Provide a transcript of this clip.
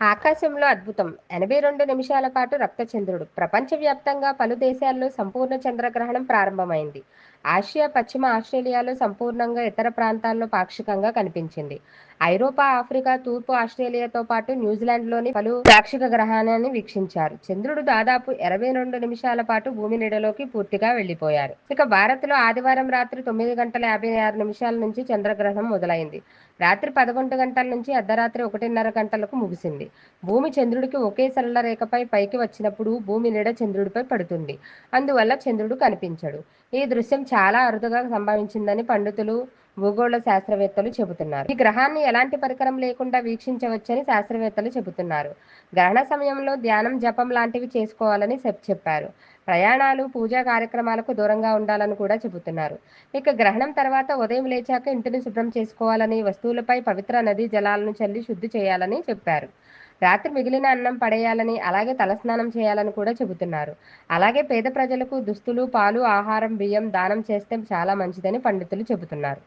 ఆకాశంలో అద్భుతం. ఎనభై రెండు నిమిషాల పాటు రక్తచంద్రుడు. ప్రపంచవ్యాప్తంగా పలు దేశాల్లో సంపూర్ణ చంద్రగ్రహణం ప్రారంభమైంది. ఆసియా పశ్చిమ ఆస్ట్రేలియాలో సంపూర్ణంగా ఇతర ప్రాంతాల్లో పాక్షికంగా కనిపించింది. ఐరోపా ఆఫ్రికా తూర్పు ఆస్ట్రేలియాతో పాటు న్యూజిలాండ్లోని పలు పాక్షిక గ్రహణాన్ని వీక్షించారు. చంద్రుడు దాదాపు ఇరవై రెండు నిమిషాల పాటు భూమి నీడలోకి పూర్తిగా వెళ్ళిపోయారు ఇక భారత్లో ఆదివారం రాత్రి తొమ్మిది గంటల యాభై ఆరు నిమిషాల నుంచి చంద్రగ్రహణం మొదలైంది. రాత్రి పదకొండు గంటల నుంచి అర్ధరాత్రి ఒకటిన్నర గంటలకు ముగిసింది. భూమి చంద్రుడికి ఒకే సరళ రేఖపై పైకి వచ్చినప్పుడు భూమి నీడ చంద్రుడిపై పడుతుంది. అందువల్ల చంద్రుడు కనిపించడు. ఈ దృశ్యం చాలా అరుదుగా సంభవించిందని పండితులు భూగోళ శాస్త్రవేత్తలు చెబుతున్నారు. ఈ గ్రహాన్ని ఎలాంటి పరికరం లేకుండా వీక్షించవచ్చని శాస్త్రవేత్తలు చెబుతున్నారు. గ్రహణ సమయంలో ధ్యానం జపం లాంటివి చేసుకోవాలని చెప్పారు. ప్రయాణాలు పూజా కార్యక్రమాలకు దూరంగా ఉండాలని కూడా చెబుతున్నారు. ఇక గ్రహణం తర్వాత ఉదయం లేచాక ఇంటిని శుభ్రం చేసుకోవాలని వస్తువులపై పవిత్ర నదీ జలాలను చల్లి శుద్ధి చేయాలని చెప్పారు. రాత్రి మిగిలిన అన్నం పడేయాలని అలాగే తలస్నానం చేయాలని కూడా చెబుతున్నారు. అలాగే పేద ప్రజలకు దుస్తులు పాలు ఆహారం బియ్యం దానం చేస్తే చాలా మంచిదని పండితులు చెబుతున్నారు.